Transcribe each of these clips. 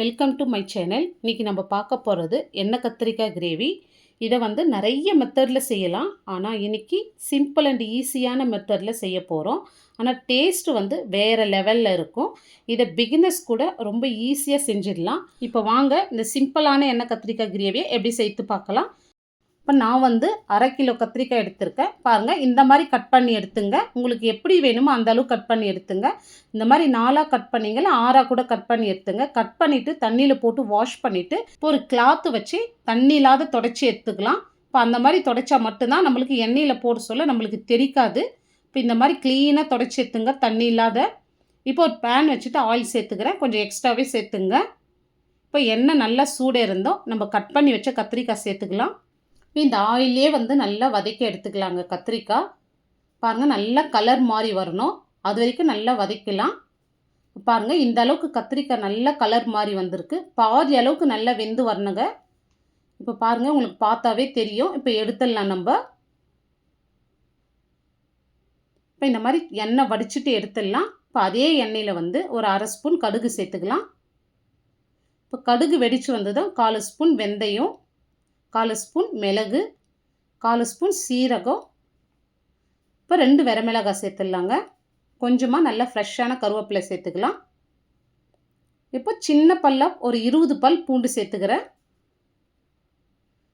Welcome to my channel இன்றைக்கி நம்ம பார்க்க போகிறது எண்ணெய் கத்திரிக்காய் கிரேவி இதை வந்து நிறைய மெத்தடில் செய்யலாம். ஆனால் இன்னைக்கு சிம்பிள் அண்ட் ஈஸியான மெத்தடில் செய்ய போகிறோம் ஆனால் டேஸ்ட் வந்து வேறு லெவலில் இருக்கும். இதை பிகினர்ஸ் கூட ரொம்ப ஈஸியாக செஞ்சிடலாம். இப்போ வாங்க இந்த சிம்பிளான எண்ணெய் கத்திரிக்காய் கிரேவியை எப்படி செய்து பார்க்கலாம். இப்போ நான் வந்து அரை கிலோ கத்திரிக்காய் எடுத்திருக்கேன். பாருங்கள் இந்த மாதிரி கட் பண்ணி எடுத்துங்க. உங்களுக்கு எப்படி வேணுமோ அந்த அளவு கட் பண்ணி எடுத்துங்க. இந்த மாதிரி நாலாக கட் பண்ணிங்களா ஆறாக கூட கட் பண்ணி எடுத்துங்க. கட் பண்ணிவிட்டு தண்ணியில் போட்டு வாஷ் பண்ணிவிட்டு இப்போ ஒரு கிளாத்து வச்சு தண்ணி இல்லாத தொடச்சி எடுத்துக்கலாம். இப்போ அந்த மாதிரி தொடச்சா மட்டும்தான் நம்மளுக்கு எண்ணெயில் போட சொல்ல நம்மளுக்கு தெரிக்காது. இப்போ இந்த மாதிரி க்ளீனாக தொடச்சி எடுத்துங்க தண்ணி இல்லாத. இப்போ ஒரு பேன் வச்சுட்டு ஆயில் சேர்த்துக்கிறேன். கொஞ்சம் எக்ஸ்ட்ராவே சேர்த்துங்க. இப்போ எண்ணெய் நல்லா சூடே இருந்தோம் நம்ம கட் பண்ணி வச்ச கத்திரிக்காய் சேர்த்துக்கலாம். இந்த ஆயிலே வந்து நல்லா வதக்கி எடுத்துக்கலாங்க. கத்திரிக்காய். பாருங்கள் நல்லா கலர் மாதிரி வரணும். அது வரைக்கும் நல்லா வதக்கலாம். பாருங்கள் இந்த அளவுக்கு கத்திரிக்காய் நல்லா கலர் மாதிரி வந்திருக்கு. பாதி அளவுக்கு நல்லா வெந்து வரணுங்க. இப்போ பாருங்கள் உங்களுக்கு பார்த்தாவே தெரியும். இப்போ எடுத்துடலாம் நம்ம. இப்போ இந்த மாதிரி எண்ணெய் வடிச்சிட்டு எடுத்துடலாம். இப்போ அதே எண்ணெயில் வந்து ஒரு அரை ஸ்பூன் கடுகு சேர்த்துக்கலாம். இப்போ கடுகு வெடித்து வந்ததும் கால் ஸ்பூன் வெந்தயம். கால் ஸ்பூன் மிளகு கால் ஸ்பூன் சீரகம். இப்போ ரெண்டு வரமிளகாய் சேர்த்துடலாங்க. கொஞ்சமாக நல்லா ஃப்ரெஷ்ஷான கருவேப்பிலை சேர்த்துக்கலாம். இப்போ சின்ன பல்லாக ஒரு இருபது பல் பூண்டு சேர்த்துக்கிறேன்.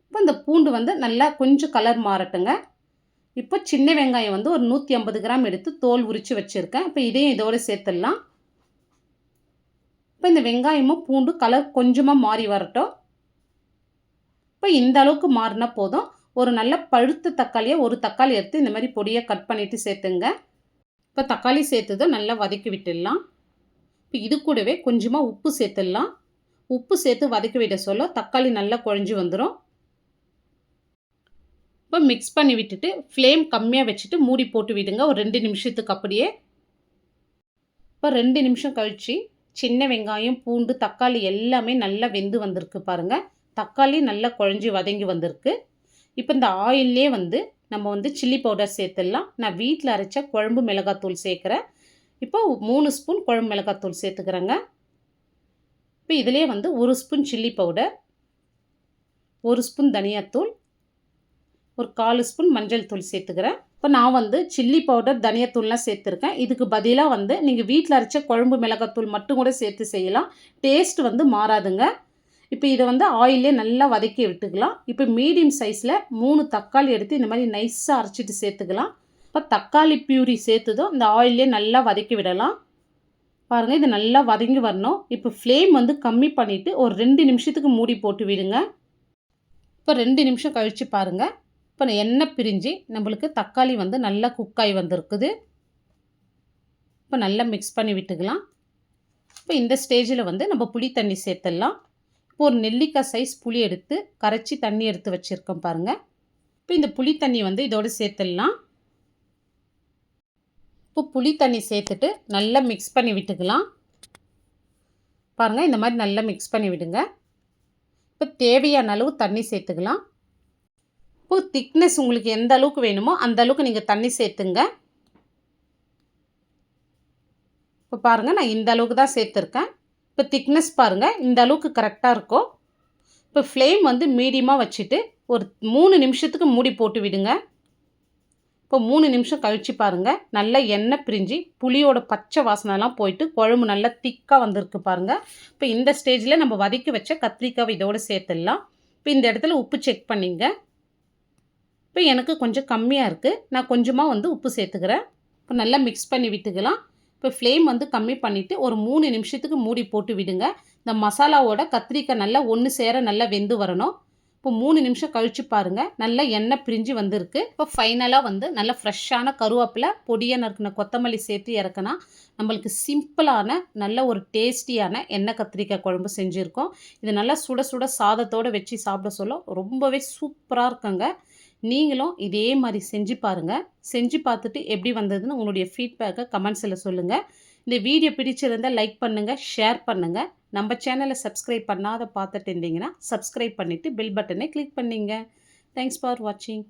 இப்போ இந்த பூண்டு வந்து நல்லா கொஞ்சம் கலர் மாறட்டுங்க. இப்போ சின்ன வெங்காயம் வந்து ஒரு நூற்றி ஐம்பது கிராம் எடுத்து தோல் உரித்து வச்சுருக்கேன். இப்போ இதையும் இதோடு சேர்த்துடலாம். இப்போ இந்த வெங்காயமும் பூண்டு கலர் கொஞ்சமாக மாறி வரட்டும். இப்போ இந்த அளவுக்கு மாறினா போதும். ஒரு நல்ல பழுத்த தக்காளியை ஒரு தக்காளி எடுத்து இந்த மாதிரி பொடியை கட் பண்ணிவிட்டு சேர்த்துங்க. இப்போ தக்காளி சேர்த்ததும் நல்லா வதக்கி விட்டுடலாம். இப்போ இது கூடவே கொஞ்சமாக உப்பு சேர்த்துடலாம். உப்பு சேர்த்து வதக்கி விட சொல்ல தக்காளி நல்லா குழஞ்சி வந்துடும் இப்போ மிக்ஸ் பண்ணி விட்டுட்டு ஃப்ளேம் கம்மியாக வச்சுட்டு மூடி போட்டு விடுங்க. ஒரு ரெண்டு நிமிஷத்துக்கு அப்படியே. இப்போ ரெண்டு நிமிஷம் கழித்து சின்ன வெங்காயம் பூண்டு தக்காளி எல்லாமே நல்லா வெந்து வந்திருக்கு பாருங்கள் தக்காளி நல்லா குழஞ்சி வதங்கி வந்திருக்கு. இப்போ இந்த ஆயிலே வந்து நம்ம வந்து சில்லி பவுடர் சேர்த்துடலாம். நான் வீட்டில் அரைச்ச குழம்பு மிளகாத்தூள் சேர்க்குறேன். இப்போ மூணு ஸ்பூன் குழம்பு மிளகாத்தூள் சேர்த்துக்கிறேங்க. இப்போ இதிலே வந்து ஒரு ஸ்பூன் சில்லி பவுடர் ஒரு ஸ்பூன் தனியாத்தூள் ஒரு காலு ஸ்பூன் மஞ்சள் தூள் சேர்த்துக்கிறேன். இப்போ நான் வந்து சில்லி பவுடர் தனியாத்தூள்லாம் சேர்த்துருக்கேன். இதுக்கு பதிலாக வந்து நீங்கள் வீட்டில் அரைச்ச குழம்பு மிளகாத்தூள் மட்டும் கூட சேர்த்து செய்யலாம். டேஸ்ட் வந்து மாறாதுங்க. இப்போ இதை வந்து ஆயிலே நல்லா வதக்கி விட்டுக்கலாம் இப்போ மீடியம் சைஸில் மூணு தக்காளி எடுத்து இந்த மாதிரி நைஸாக அரைச்சிட்டு சேர்த்துக்கலாம். இப்போ தக்காளி பியூரி சேர்த்துதும் இந்த ஆயிலே நல்லா வதக்கி விடலாம். பாருங்கள் இது நல்லா வதங்கி வரணும். இப்போ ஃப்ளேம் வந்து கம்மி பண்ணிவிட்டு ஒரு ரெண்டு நிமிஷத்துக்கு மூடி போட்டு விடுங்க. இப்போ ரெண்டு நிமிஷம் கழித்து பாருங்கள் இப்போ எண்ணெய் பிரிஞ்சு நம்மளுக்கு தக்காளி வந்து நல்லா குக்காய் வந்திருக்குது. இப்போ நல்லா மிக்ஸ் பண்ணி விட்டுக்கலாம். இப்போ இந்த ஸ்டேஜில் வந்து நம்ம புளி தண்ணி சேர்த்துடலாம். இப்போ ஒரு நெல்லிக்காய் சைஸ் புளி எடுத்து கரைச்சி தண்ணி எடுத்து வச்சுருக்கோம் பாருங்கள் இப்போ இந்த புளி தண்ணி வந்து இதோடு சேர்த்துடலாம். இப்போ புளி தண்ணி சேர்த்துட்டு நல்லா மிக்ஸ் பண்ணி விட்டுக்கலாம். பாருங்கள் இந்த மாதிரி நல்லா மிக்ஸ் பண்ணி விடுங்க. இப்போ தேவையான அளவு தண்ணி சேர்த்துக்கலாம். இப்போ திக்னஸ் உங்களுக்கு எந்த அளவுக்கு வேணுமோ அந்த அளவுக்கு நீங்கள் தண்ணி சேர்த்துங்க. இப்போ பாருங்கள் நான் இந்த அளவுக்கு தான் சேர்த்துருக்கேன். இப்போ திக்னஸ் பாருங்கள் இந்த அளவுக்கு கரெக்டாக இருக்கும். இப்போ ஃப்ளேம் வந்து மீடியமாக வச்சுட்டு ஒரு மூணு நிமிஷத்துக்கு மூடி போட்டு விடுங்க. இப்போ மூணு நிமிஷம் கழித்து பாருங்கள் நல்லா எண்ணெய் பிரிஞ்சு புளியோட பச்சை வாசனைலாம் போயிட்டு குழம்பு நல்லா திக்காக வந்திருக்கு பாருங்கள் இப்போ இந்த ஸ்டேஜில் நம்ம வதக்கி வச்ச கத்திரிக்காவை இதோடு சேர்த்துடலாம். இப்போ இந்த இடத்துல உப்பு செக் பண்ணிங்க. இப்போ எனக்கு கொஞ்சம் கம்மியாக இருக்குது நான் கொஞ்சமாக வந்து உப்பு சேர்த்துக்கிறேன். இப்போ நல்லா மிக்ஸ் பண்ணி விட்டுக்கலாம். இப்போ ஃப்ளேம் வந்து கம்மி பண்ணிவிட்டு ஒரு மூணு நிமிஷத்துக்கு மூடி போட்டு விடுங்க. இந்த மசாலாவோட கத்திரிக்காய் நல்லா ஒன்று சேர நல்லா வெந்து வரணும். இப்போ மூணு நிமிஷம் கழித்து பாருங்கள் நல்லா எண்ணெய் பிரிஞ்சு வந்திருக்கு. இப்போ ஃபைனலாக வந்து நல்ல ஃப்ரெஷ்ஷான கருவேப்பிலை பொடியாக நறுக்கின கொத்தமல்லி சேர்த்து இறக்குனா நம்மளுக்கு சிம்பிளான நல்ல ஒரு டேஸ்டியான எண்ணெய் கத்திரிக்காய் குழம்பு செஞ்சுருக்கோம். இது நல்லா சுட சுட சாதத்தோடு வச்சு சாப்பிட சொல்ல ரொம்பவே சூப்பராக இருக்குங்க. நீங்களும் இதே மாதிரி செஞ்சு பாருங்கள் செஞ்சு பார்த்துட்டு எப்படி வந்ததுன்னு உங்களுடைய ஃபீட்பேக்கை கமெண்ட்ஸில் சொல்லுங்கள் இந்த வீடியோ பிடிச்சிருந்தால் லைக் பண்ணுங்கள் ஷேர் பண்ணுங்கள் நம்ம சேனலை சப்ஸ்கிரைப் பண்ணாத பார்த்துட்டு இருந்தீங்கன்னா சப்ஸ்கிரைப் பண்ணிவிட்டு பில் பட்டனை கிளிக் பண்ணிங்க. தேங்க்ஸ் ஃபார் வாட்சிங்